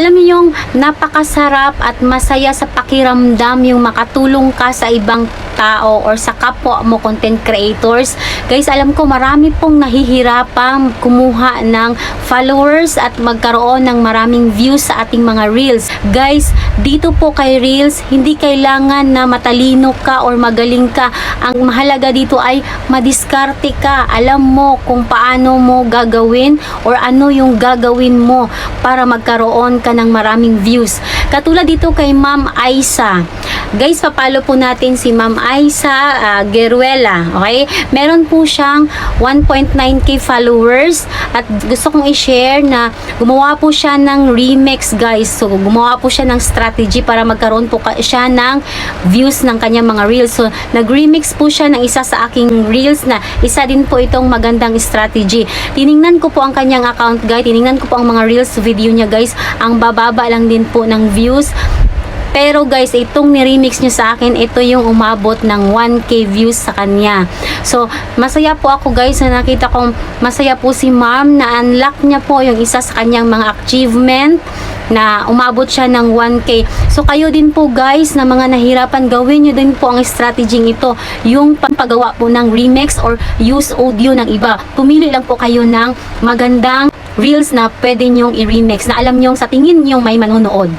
alam niyo yung napakasarap at masaya sa pakiramdam yung makatulong ka sa ibang tao or sa kapwa mo content creators. Guys, alam ko marami pong nahihirapang kumuha ng followers at magkaroon ng maraming views sa ating mga reels. Guys, dito po kay reels, hindi kailangan na matalino ka or magaling ka. Ang mahalaga dito ay madiskarte ka. Alam mo kung paano mo gagawin or ano yung gagawin mo para magkaroon ka ng maraming views. Katulad dito kay Ma'am Aisa. Guys, papalo po natin si Ma'am Aisa uh, Geruela. Okay? Meron po siyang 1.9k followers at gusto kong i-share na gumawa po siya ng remix guys. So, gumawa po siya ng strategy para magkaroon po siya ng views ng kanyang mga reels. So, nag-remix po siya ng isa sa aking reels na isa din po itong magandang strategy. Tiningnan ko po ang kanyang account guys. Tiningnan ko po ang mga reels video niya guys. Ang bababa lang din po ng views. Pero guys, itong ni-remix nyo sa akin, ito yung umabot ng 1k views sa kanya. So, masaya po ako guys na nakita kong masaya po si ma'am na unlock niya po yung isa sa kanyang mga achievement na umabot siya ng 1k. So, kayo din po guys na mga nahirapan, gawin nyo din po ang strategy ito. Yung pampagawa po ng remix or use audio ng iba. Pumili lang po kayo ng magandang reels na pwede nyong i-remix na alam nyong sa tingin nyong may manonood.